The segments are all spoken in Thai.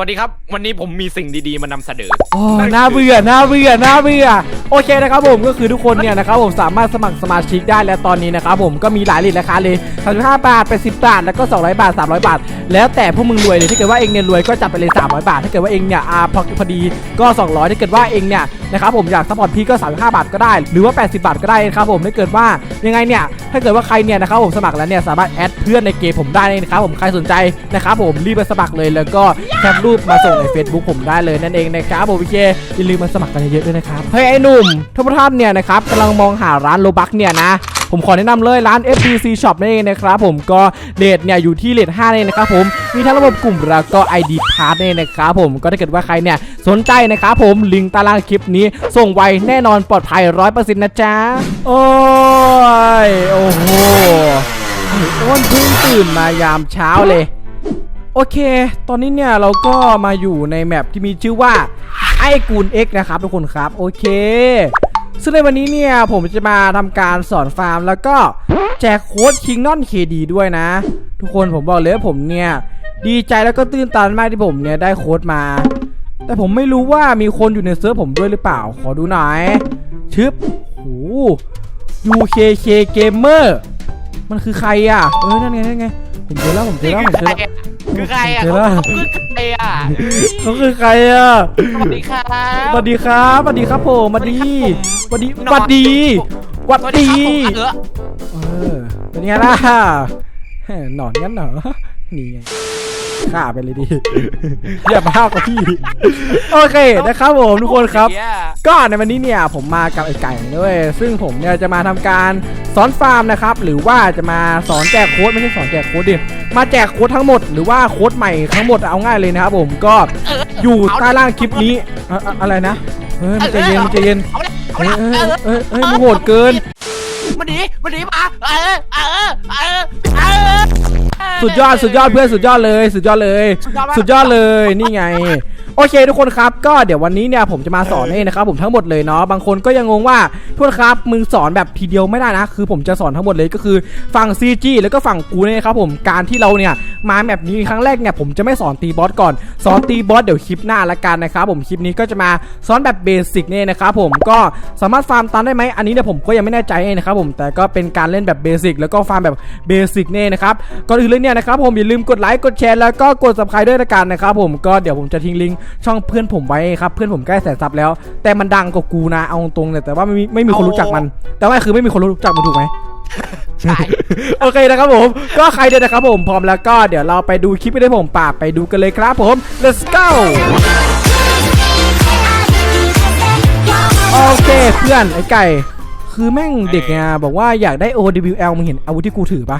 วัสดีครับ วันนี้ผมมีสิ่งดีๆมานำเสนอ โอ้น่าเบื่อน่าเบื่อน่าเบื่อ โอเคนะครับผมก็คือทุกคนเนี่ยนะครับผมสามารถสมัครสมาชิกได้แล้วตอนนี้นะครับผมก็มีหลายเลทราคาเลย35บาท80บาทแล้วก็ 200 บาท 300 บาท แล้วแต่พวกมึงรวยเลยถ้าเกิดว่าเองเนี่ยรวยก็จัดไปเลย 300 บาท ถ้าเกิดว่าเองเนี่ยอาพอพอดีก็ 200ถ้าเกิดว่าเองเนี่ยนะครับผมอยากสปอร์ตพี่ก็ 35 บาทก็ได้ หรือว่า 80 บาทก็ได้นะครับผมถ้าเกิดว่ายังไงเนี่ยถ้าเกิดว่าใครเนี่ยนะครับผมสมัครแล้วเนี่ยสามารถแอดเพื่อนในเกมผมได้เลยนะครับผมใครสนใจนะครับผมรีบไปสมัครเลยแล้วก็แคปรูปมาส่งใน Facebook ผมได้เลยนั่นเองนะครับผมโอเคอย่าลืมมาสมัครกันเยอะๆด้วยนะครับเฮ้ยไอ้หนุ่มทุกท่านเนี่ยนะครับกำลังมองหาร้านโลบักเนี่ยนะผมขอแนะนำเลยร้าน FBC Shop นั่นเองนะครับผมก็เลทเนี่ยอยู่ที่เลท5เนี่ยนะครับผมมีทั้งระบบกลุ่มแล้วก็ ID Pass เนี่ยนะครับผมก็ถ้าเกิดว่าใครเนี่ยสนใจนะครับผมลิงก์ตารางคลิปนี้ ส่งไวแน่นอนปลอดภัย100%นะจ๊ะ โอ้ย โอ้โหอ้วนเพิ่งตื่นมายามเช้าเลย โอเค ตอนนี้เนี่ยเราก็มาอยู่ในแมปที่มีชื่อว่า ไอ้กูน X นะครับทุกคนครับโอเค ซึ่งในวันนี้เนี่ยผมจะมาทำการสอนฟาร์ม แล้วก็แจกโค้ดคิงนอนเคดีด้วยนะ ทุกคนผมบอกเลยว่าผมเนี่ยดีใจแล้วก็ตื่นตันมากที่ผมเนี่ยได้โค้ดมา แต่ผมไม่รู้ว่ามีคนอยู่ในเซิร์ฟผมด้วยหรือเปล่า ขอดูหน่อยชึบโห UKK Gamer มันคือใครอะ เออนั่นไงนั่นไง ผมเจอแล้วผมเจอแล้วผมเจอแล้ว คือใครอะเจอเขาแล้วคือใครอะเขาคือใครอะสวัสดีครับสวัสดีครับสวัสดีครับผมสวัสดีสวัสดีสวัสดีสวัสสวัสดีดีครับผมเออเออเป็นไงล่ะแหมหนอนงั้นเหรอนี่ไง ฆ่าไปเลยดิ อย่าบ้ากว่าพี่ โอเคนะครับผมทุกคนครับเนี่ยก็ในวันนี้เนี่ยผมมากับไอ้ไก่ด้วย ซึ่งผมเนี่ยจะมาทำการสอนฟาร์มนะครับ หรือว่าจะมาสอนแจกโค้ดไม่ใช่สอนแจกโค้ดดิ มาแจกโค้ดทั้งหมดหรือว่าโค้ดใหม่ทั้งหมดเอาง่ายเลยนะครับผมก็เอออยู่ใต้ล่างคลิปนี้ อะอะอะไรนะ เฮ้ยมันใจเย็นมันใจเย็นเอาละเอาเฮ้ยละเฮ้ยเออเฮ้ยเฮ้ยมันโหดเกินมันหนีมันหนีมาเออเออเออเออ สุดยอดสุดยอดเพื่อนสุดยอดเลย สุดยอดเลย สุดยอดเลยนี่ไง โอเค ทุกคนครับก็เดี๋ยววันนี้เนี่ยผมจะมาสอนให้นะครับผมทั้งหมดเลยเนาะบางคนก็ยังงงว่าทุกคนครับมึงสอนแบบทีเดียวไม่ได้นะ คือผมจะสอนทั้งหมดเลยก็คือฝั่ง CG แล้วก็ฝั่งกูเนี่ยครับผมการที่เราเนี่ยมาแบบนี้ครั้งแรกเนี่ยผมจะไม่สอนตีบอสก่อนสอนตีบอสเดี๋ยวคลิปหน้าละกันนะครับผมคลิปนี้ก็จะมาสอนแบบเบสิกเนี่ยนะครับผมก็สามารถฟาร์มตันได้ไหมอันนี้เนี่ยผมก็ยังไม่แน่ใจนะครับผมแต่ก็เป็นการเล่นแบบเบสิกแล้วก็ฟาร์มแบบเบสิกเนี่ยนะครับก่อนอื่นเลยเนี่ยนะครับผมอย่าลืมกดไลค์กดแชร์แล้วก็กด subscribe ด้วยละกันนะครับผมก็เดี๋ยวผมจะทิ้งลิงก์ช่องเพื่อนผมไว้ครับเพื่อนผมใกล้แสนซับแล้ว แต่มันดังกว่ากูนะเอาตรงๆเลยแต่ว่าไม่มีไม่มีคนรู้จักมัน แต่ว่าคือไม่มีคนรู้จักมันถูกไหมใช่โอเคนะครับผม ก็ใครเดินนะครับผมพร้อมแล้วก็เดี๋ยวเราไปดูคลิปไปได้ผมป่าไปดูกันเลยครับผม let's go โอเคเพื่อนไอ้ไก่ คือแม่งเด็กไงบอกว่าอยากได้ OWL มึงเห็นอาวุธที่กูถือปะ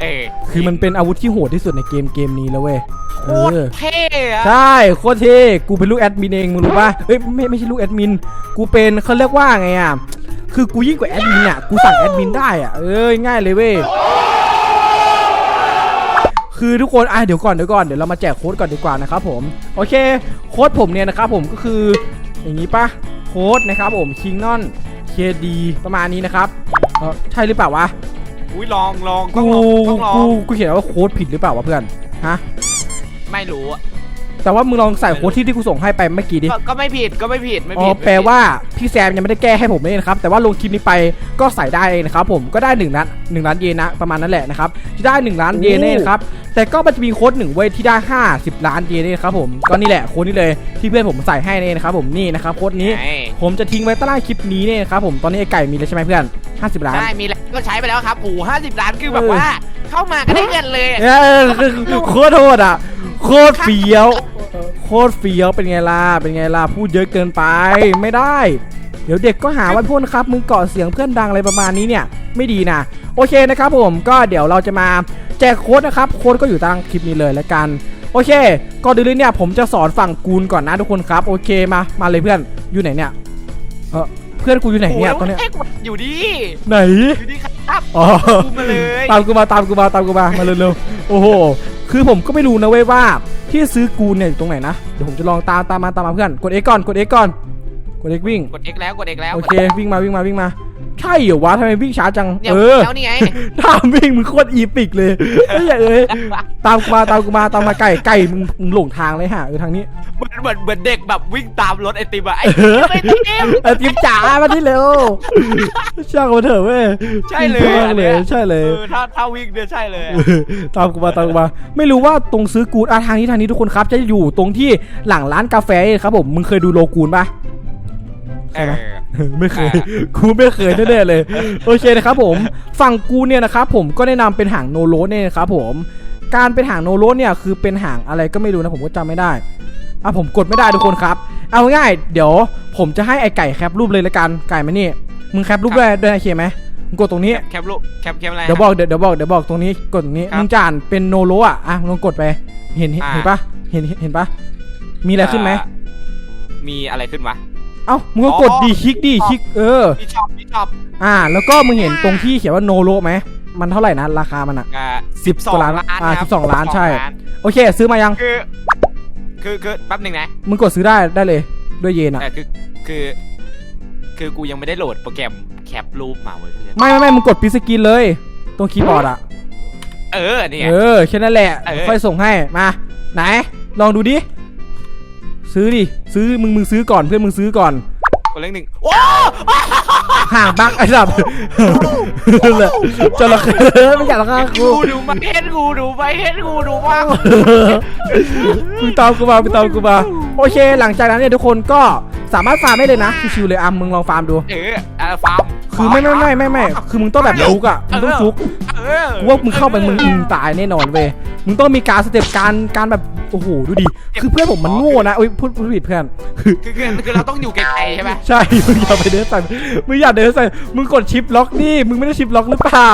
เออคือมันเป็นอาวุธที่โหดที่สุดในเกมเกมนี้แล้วเว้ย โคเอตรอเท่อะใช่โคตรเท่กูเป็นลูกแอดมินเองมึงรู้ปะเอ้ยไม่ไม่ใช่ลูกแอดมิน กูเป็นเขาเรียกว่าไงอะคือกูยิ่งกว่าแอดมินอะกูสั่งแอดมินได้อะเอ้ยง่ายเลยเว้ยคือทุกคนอะเดี๋ยวก่อนเดี๋ยวก่อนเดี๋ยวเรามาแจกโค้ดก่อนดีกว่านะครับผมโอเคโค้ดผมเนี่ยนะครับผมก็คืออย่างนี้ปะโค้ดนะครับผมคิงนอนเคดีประมาณนี้นะครับเออใช่หรือเปล่าวะอุ้ยลองลองกูต้องลองกูกูเขียนว่าโค้ดผิดหรือเปล่าวะเพื่อนฮะ ไม่รู้อะแต่ว่ามึงลองใส่โค้ดที่ที่กูส่งให้ไปเมื่อกี้ดิ ก็ก็ไม่ผิดก็ไม่ผิดไม่อ๋ผิอดแปลว่าพี่แซมยังไม่ได้แก้ให้ผมเลยนะครับ แต่ว่าลงคลิปนี้ไปก็ใส่ได้เองนะครับผมก็ได้1ล้าน1ล้านเยนนะประมาณนั้นแหละนะครับที่ได้ 1 ล้านเยนเนี่ยนะครับแต่ก็มันจะมีโค้ดหนึ่งเว้ยที่ได้ 50 ล้านเยนเนี่ยนะครับผมก็นี่แหละโค้ดนี้เลยที่เพื่อนผมใส่ให้เนี่ยนะครับผมนี่นะครับโค้ดนี้ ไงผมจะทิ้งไว้ใต้ล่างคลิปนี้เนี่ยนะครับผมตอนนี้ไอ้ไก่มีแล้วใช่ไหมเพื่อน 50 ล้าน ได้มีแล้วก็ใช้ไปแล้วครับโอ้ห้าสิบล้านคือแบบเออว่า เข้ามาก็ได้เงินเลยอะ เออคือคือโคตรโหดอะ โคตรเฟี้ยว โคตรเฟี้ยวเป็นไงล่ะ เป็นไงล่ะ พูดเยอะเกินไป ไม่ได้ เดี๋ยวเด็กก็หาว่าพวกนะครับ มึงเกาะเสียงเพื่อนดังอะไรประมาณนี้เนี่ย ไม่ดีนะ โอเคนะครับผม ก็เดี๋ยวเราจะมาแจกโค้ดนะครับ โค้ดก็อยู่ใต้คลิปนี้เลยแล้วกัน โอเค ก่อนอื่นเลยเนี่ยผมจะสอนฝั่งกูนก่อนนะทุกคนครับ โอเคมา มาเลยเพื่อน อยู่ไหนเนี่ย เออ เพื่อนกูอยู่ไหนเนี่ยตอนเนี้ยโอ้ยอยู่ดีไหนอยู่ดีครับอ๋อกูมาเลยตามกูมาตามกูมาตามกูมามาเร็วๆโอ้โหคือผมก็ไม่รู้นะเว้ยว่าที่ซื้อกูเนี่ยอยู่ตรงไหนนะเดี๋ยวผมจะลองตามตามมาตามมาเพื่อนกด X ก่อนกด X ก่อนกด X วิ่งกด X แล้วกด X แล้วโอเควิ่งมาวิ่งมาวิ่งมา ใช่เหรอวะทำไมวิ่งช้าจัง เนี่ยเออแล้วนี่ไงทามวิ่งมึงโคตรอีปิกเลยไอ้เหี้ยเอ้ยตามกูมาตามกูมาตามมาไก่ไก่มึงมึงหลงทางเลยฮะเออทางนี้ เหมือนเหมือนเหมือนเด็กแบบวิ่งตามรถไอติมอะไอเออไอติม ไอ้ทิมจ๋ามาที่เร็วช่างมันเถอะเว้ยใช่เลยช่างเลยใช่เลยเออถ้าถ้าวิ่งเนี่ยใช่เลยอะ ตามกูมาตามกูมาไม่รู้ว่าตรงซื้อกูดอะทางนี้ทางนี้ทุกคนครับ จะอยู่ตรงที่หลังร้านกาแฟครับผมมึงเคยดูโลกูนปะ เออ ไม่เคย กูไม่เคยแน่ๆเลย โอเคนะครับผม ฝั่งกูเนี่ยนะครับผมก็แนะนำเป็นหางโนโรสเนี่ยนะครับผม การเป็นหางโนโรสเนี่ยคือเป็นหางอะไรก็ไม่รู้นะผมก็จำไม่ได้อะผมกดไม่ได้ทุกคนครับ เอาง่ายๆเดี๋ยว ผมจะให้ไอไก่แคปรูปเลยละกัน ไก่มานี่ มึงแคปรูปด้วยด้วยนะเคไหมมึงกดตรงนี้ แคปรูป แคปแคปอะไร เดี๋ยวบอก เดี๋ยวเดี๋ยวบอก เดี๋ยวบอกตรงนี้ กดตรงนี้ครับมึงจะอ่านเป็นโนโรอะ อะลองกดไป เห็นเห็นอ่าเห็นปะเห็นเห็นเห็นปะมีอะไรขึ้นไหมเอ่อมีอะไรขึ้นวะ เอ้ามึงก็กดอ๋อดีคลิกดีคลิกเออพี่ชอบพี่ชอบอ่า แล้วก็มึงเห็นตรงที่เขียนว่าโนโรไหมมันเท่าไหร่นะราคามันอะ อ่าสิบกว่าล้านอ่าครับสิบสองล้านใช่ล้านโอเค ซื้อมายัง คือ คือคือแป๊บหนึ่งนะมึงกดซื้อได้ได้เลยด้วยเยนอะแต่คือคือ คือกูยังไม่ได้โหลดโปรแกรมแคปรูปมาเว้ยเพื่อนไม่ไม่ไม่มึงกดพิสกินเลย ตรงคีย์บอร์ดอะเออนี่ไงเออแค่นั้นแหละเออ ค่อยส่งให้มา ไหน ลองดูดิ ซื้อดิ ซื้อมึงมึงซื้อก่อนเพื่อนมึงซื้อก่อนคนเล่งหนึ่งโอ้ห่างบักไอ้สับเลยจระเข้ไม่อยากละค่ะกูกูดูมาเห็นกูดูไปเห็นกูดูมากมึงตามกูมามึงตามกูมาโอเค หลังจากนั้นเนี่ยทุกคนก็สามารถฟาร์มได้เลยนะชิวๆเลยอะมึงลองฟาร์มดูเอออะฟาร์มคือไม่ไม่ไม่ไม่ไม่คือมึงต้องแบบฟุกอะมึงต้องฟุกเออกูว่ามึงเข้าไปมึงมึงตายแน่นอนเว้ยมึงต้องมีการสเต็ปการการแบบ โอ้โหดูดิคือเพื่อนผมมันโง่นะอุ้ยพูดพูดผิดเพื่อนคือคือคือคือเราต้องอยู่ไกลๆใช่ไหมใช่มึงอย่าไปเดินใส่มึงอย่าเดินใส่มึงกดชิปล็อกนี่มึงไม่ได้ชิปล็อกหรือเปล่า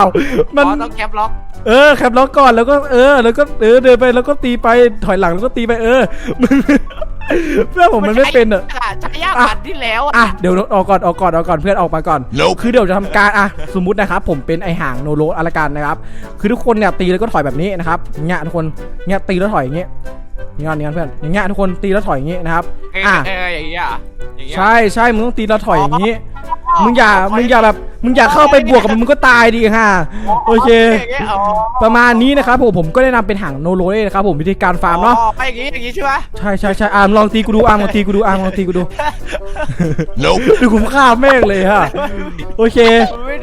มันอ๋อต้องแคปล็อกเออแคปล็อกก่อนแล้วก็เออ แล้วก็เออเดินไปแล้วก็ตีไปถอยหลังแล้วก็ตีไปเออมึงเพื่อนผมมันไม่เป็นอะใช้ยาปันที่แล้วอะเดี๋ยวออกก่อนออกก่อนออกก่อนเพื่อนออกมาก่อน คือเดี๋ยวจะทำการอะสมมุตินะครับผมเป็นไอห่างโนโรอารากันนะครับ คือทุกคนเนี่ยตีแล้วก็ถอยแบบนี้นะครับอย่างเงี้ยทุกคนเงี้ยตีแล้วถอยอย่างเงี้ย อย่างเงี้ยอย่างเงี้ยเพื่อนอย่างเงี้ยทุกคนตีแล้วถอยอย่างเงี้ยนะครับเอออะเอออย่างเงี้ยอย่างเงี้ย ใช่ใช่มึงต้องตีแล้วถอยอย่างงี้ มึงอย่ามึงอย่าแบบมึงอย่าเข้าไปบวกกับมันมึงก็ตายดิฮะโอเค ย่างงี้อ๋อประมาณนี้นะครับผมผมก็แนะนำเป็นหางโนโรเลยนะครับผมวิธีการฟาร์มเนาะอ๋อไปอย่างงี้อย่างงี้ใช่ไหมใช่ใช่ใช่อามลองตีกูดูอามลองตีกูดูอามลองตีกูดู Nope. ดูคุ้มค่าแม่งเลยฮะโอเค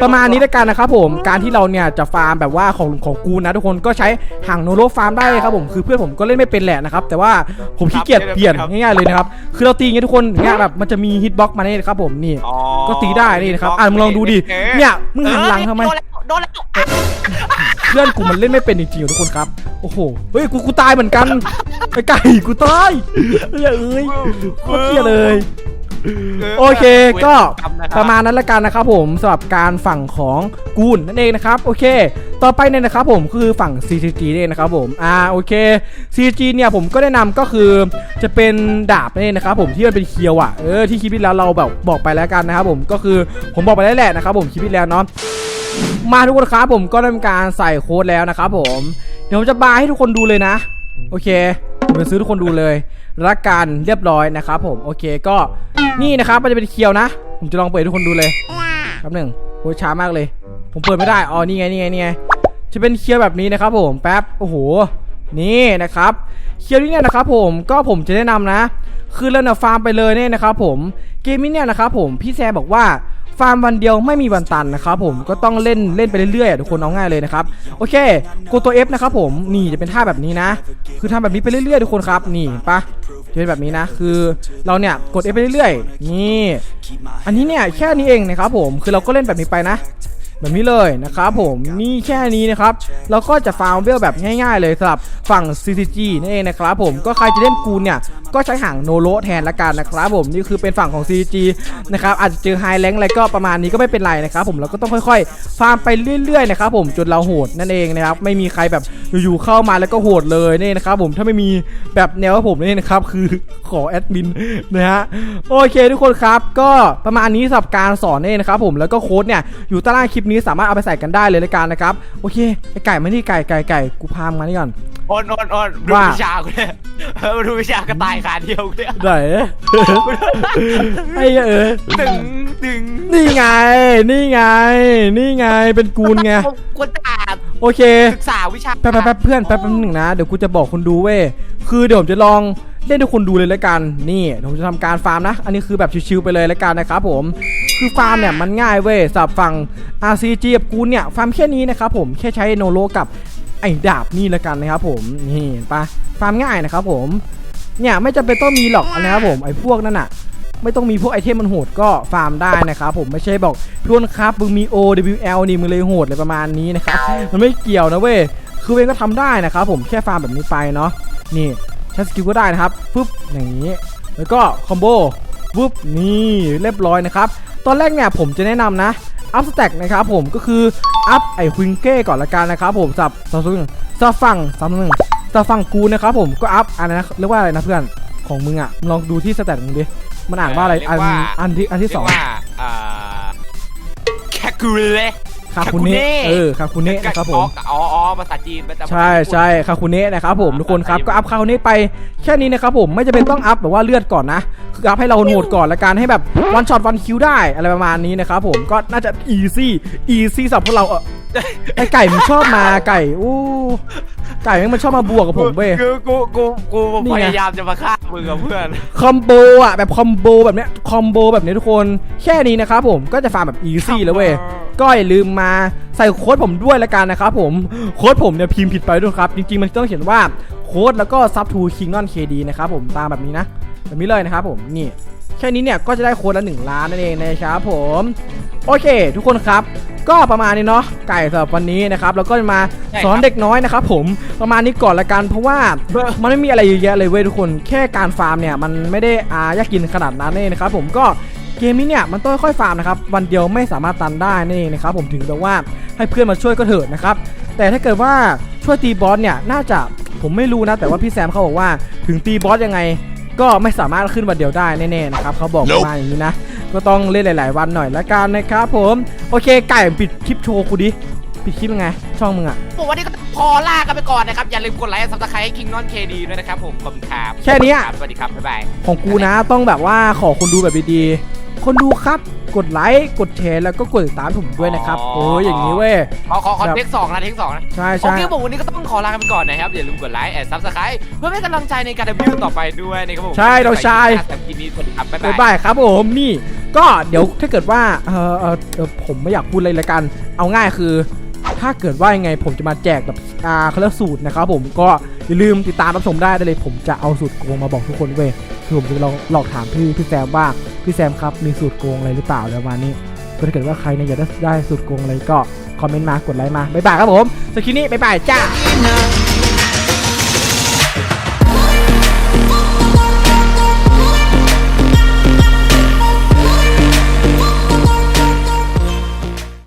ประมาณนี้แล้วกันนะครับผมการที่เราเนี่ยจะฟาร์มแบบว่าของของกูนะทุกคนก็ใช้หางโนโรฟาร์มได้ครับผมคือเพื่อนผมก็เล่นไม่เป็นแหละนะครับแต่ว่าผมขี้เกียจเปลี่ยนง่ายๆเลยนะครับคือเราตีอย่างเงี้ยทุกคนเนี่ยแบบมันจะมีฮิตบ็อกมาเนี่ยนะครับผมนี่อ๋อก็ตีได้นี่นะครับอะมึงลองดูดิออเนี่ยมึงหันหลังทำไมโดนแล้วโดนแล้วอะเพื่อนกูมันเล่นไม่เป็นจริงๆทุกคนครับโอ้โหเฮ้ยกูกูตายเหมือนกันไอ้ไก่กูตายเฮ้ยเอ้ยโคตรเที่ยเลย โอเคก็ประมาณนั้นละกันนะครับผมสำหรับการฝั่งของกูนนั่นเองนะครับโอเค ต่อไปเนี่ยนะครับผมคือฝั่ง CCG เนี่ยนะครับผมอ่าโอเค CCG เนี่ยผมก็แนะนำก็คือจะเป็นดาบนั่นเองนะครับผมที่มันเป็นเคียวอะเออที่คลิปที่แล้วเราแบบบอกไปแล้วกันนะครับผมก็คือผมบอกไปแล้วแหละนะครับผมคลิปที่แล้วเนาะมาทุกคนครับผมก็ได้ทำการใส่โค้ดแล้วนะครับผมเดี๋ยวผมจะบายให้ทุกคนดูเลยนะ โอเค ผมจะซื้อทุกคนดูเลยรักกันเรียบร้อยนะครับผมโอเคก็นี่นะครับมันจะเป็นเคียวนะ ผมจะลองเปิดทุกคนดูเลยแป๊บหนึ่งโอ้ยช้ามากเลย ผมเปิดไม่ได้อ๋อนี่ไงนี่ไงนี่ไงจะเป็นเคียวแบบนี้นะครับ ผมแป๊บโอ้โหนี่นะครับเคียวนี้เนี่ยนะครับผมก็ผมจะแนะนำนะ คือเราเนี่ยฟาร์มไปเลยเนี่ยนะครับผมเกมนี้เนี่ยนะครับผมพี่แซมบอกว่า ฟาร์มวันเดียวไม่มีวันตันนะครับผมก็ต้องเล่นเล่นไปเรื่อยๆทุกคนเอาง่ายเลยนะครับโอเคกดตัว F นะครับผมนี่จะเป็นท่าแบบนี้นะ คือทำแบบนี้ไปเรื่อยๆทุกคนครับนี่ปะจะเป็นแบบนี้นะ คือเราเนี่ยกด F ไปเรื่อยๆนี่อันนี้เนี่ยแค่นี้เองนะครับผมคือเราก็เล่นแบบนี้ไปนะ แบบนี้เลยนะครับผมนี่แค่นี้นะครับเราก็จะฟาร์มเวลแบบง่าย ๆ เลยสำหรับฝั่ง CCG นั่นเองนะครับผมก็ใครจะเล่นกูนเนี่ยก็ใช้หางโนโรแทนละกันนะครับผมนี่คือเป็นฝั่งของ CCG นะครับอาจจะเจอไฮแลงอะไรก็ประมาณนี้ก็ไม่เป็นไรนะครับผมเราก็ต้องค่อยๆ ฟาร์มไปเรื่อยๆนะครับผมจนเราโหดนั่นเองนะครับไม่มีใครแบบอยู่ๆเข้ามาแล้วก็โหดเลยนี่นะครับผมถ้าไม่มีแบบแนวผมนี่นะครับคือขอแอดมินนะฮะโอเคทุกคนครับก็ประมาณนี้สำหรับการสอนนี่นะครับผมแล้วก็โค้ดเนี่ยอยู่ใต้ล่างคลิปนี้สามารถเอาไปใส่กันได้เลยละกันนะครับ โอเคไอไก่มานี่ไก่ไก่ไก่กูพามานี่ก่อนโอนโอนโอนดูว่า วิชากูเนี่ยเออมาดูวิชากระต่ายขาเดียวกูเนี่ยไหน ไอ้เออตึงดึงนี่ไง นี่ไง นี่ไงเป็นกูนไงควรอ่านโอเค ศึกษาวิชาแป๊บแป๊บแป๊บเพื่อนแป๊บแป๊บหนึ่งนะ เดี๋ยวกูจะบอกคนดูเว้ย คือเดี๋ยวผมจะลอง เล่นให้คนดูเลยแล้วกัน นี่ผมจะทำการฟาร์มนะ อันนี้คือแบบชิวๆไปเลยแล้วกันนะครับผม คือฟาร์มเนี่ยมันง่ายเว้ยสำหรับฝั่ง RCG กับกูเนี่ยฟาร์มแค่นี้นะครับผมแค่ใช้โนโลกับไอ้ดาบนี่แล้วกันนะครับผมนี่ปะฟาร์มง่ายนะครับผมเนี่ยไม่จำเป็นต้องมีหรอกนะครับผมไอ้พวกนั่นอะไม่ต้องมีพวกไอเทมมันโหดก็ฟาร์มได้นะครับผมไม่ใช่บอกพวนครับมึงมี OWL นี่มึงเลยโหดอะไรประมาณนี้นะครับมันไม่เกี่ยวนะเว้ยคือเองก็ทำได้นะครับผมแค่ฟาร์มแบบนี้ไปเนาะนี่ ใช้สกิลก็ได้นะครับปุ๊บอย่างนี้ แล้วก็คอมโบปุ๊บนี่เรียบร้อยนะครับ ตอนแรกเนี่ยผมจะแนะนำนะอัพสแต็กนะครับผมก็คืออัพไอควิงเก้ก่อนละกันนะครับผมสับสับซึ่งสับฝั่งสับหนึ่งสับฝั่งกูนะครับผมก็อัพอันนั้นะเรียกว่าอะไรนะเพื่อนของมึงอะลองดูที่สแต็กมึงดิมันอ่านว่าอะไรอันอันที่อันที่สองอ่าแคคูเล่ คาคุเนะเออคาคุเนะนะครับผมอ๋ออ๋อภาษาจีนภาษาใช่ใช่คาคุเนะนะครับผมทุกคนครับก็อัพคาคุเนะไปแค่นี้นะครับผมไม่จะเป็นต้องอัพแบบว่าเลือดก่อนนะคืออัพให้เราโหดก่อนละกันให้แบบวันช็อตวันคิวได้อะไรประมาณนี้นะครับผมก็น่าจะอีซี่อีซี่สำหรับพวกเราเออไอไก่มันชอบมาไก่อู้ ไก่มันชอบมาบวกกับผมเว้ย คือกูกูกูนี่พไงยายามจะมาฆ่ามึงกับเพื่อน คอมโบอะแบบคอมโบแบบเนี้ยคอมโบแบบนี้ทุกคนแค่นี้นะครับผมก็จะฟาร์มแบบอีซี่แล้วเว้ย ก็อย่าลืมมาใส่โค้ดผมด้วยละกันนะครับผมโค้ดผมเนี่ยพิมพ์ผิดไปด้วยครับ จริงๆมันต้องเขียนว่าโค้ดแล้วก็ซับทูคิงนอนเคดีนะครับผมตามแบบนี้นะ แบบนี้เลยนะครับผมนี่ แค่นี้เนี่ยก็จะได้โค้ดละ 1 ล้านนั่นเองนะครับผม โอเค ทุกคนครับ ก็ประมาณนี้เนาะไก่สำหรับวันนี้นะครับแล้วก็จะมาใช่ครับสอนเด็กน้อยนะครับผมประมาณนี้ก่อนละกันเพราะว่ามันไม่มีอะไรเยอะแยะเลยเว้ยทุกคนแค่การฟาร์มเนี่ยมันไม่ได้อายากกินขนาดนั้นเองนะครับผมก็เกมนี้เนี่ยมันต้องค่อยๆฟาร์มนะครับวันเดียวไม่สามารถตันได้นั่นเองนะครับผมถึงแบบว่าให้เพื่อนมาช่วยก็เถิดนะครับแต่ถ้าเกิดว่าช่วยตีบอสเนี่ยน่าจะผมไม่รู้นะ แต่ว่าพี่แซมเขาบอกว่าถึงตีบอสยังไงก็ไม่สามารถขึ้นวันเดียวได้แน่ๆนะครับเขาบอก Nope มาอย่างนี้นะ ก็ต้องเล่นหลาย ๆ วันหน่อยละกันนะครับผมโอเคไก่ปิดคลิปโชว์กูดิปิดคลิปยังไง ช่องมึงอะผมวันนี้ก็พอลากันไปก่อนนะครับ อย่าลืมกดไลค์ซับสไครต์ให้คิงนอนเคดีด้วยนะครับผมขอบคุณครับแค่เนี้ยสวัสดีครับ บ๊ายบาย ของกูนะต้องแบบว่าขอคนดูแบบดีๆ คนดูครับกดไลค์กดแชร์แล้วก็กดติดตามผมด้วยนะครับอ๋อเอออย่างนี้เว้ย ขอขอขอแบบเทคสองนะเทคสองนะใช่โอใช่เคผมวันนี้ก็ต้องขอลากันไปก่อนนะครับ อย่าลืมกดไลค์แอดซับสไครต์เพื่อเป็นกำลังใจในการดำเนินต่อไปด้วยนะครับผมใช่เราชายแต่กินนี้สวัสดีครับบ๊ายบ๊ายบายบายครับผมนี่ ก็เดี๋ยวถ้าเกิดว่าเออเออผมไม่อยากพูดอะไรละกัน เอาง่ายคือ ถ้าเกิดว่ายังไงผมจะมาแจกแบบอ่าเขาเรียกสูตรนะครับผมก็อย่าลืมติดตามรับชมได้เลย ผมจะเอาสูตรโกงมาบอกทุกคนเว้ยคือผมจะลองหลอกถามพี่พี่แซมว่าพี่แซมครับมีสูตรโกงอะไรหรือเปล่าประมาณนี้ก็ถ้าเกิดว่าใครเนี่ยอยากได้สูตรโกงอะไรก็คอมเมนต์มากดไลค์มาบ๊ายบายครับผมสคริปนี้บ๊ายบายจ้า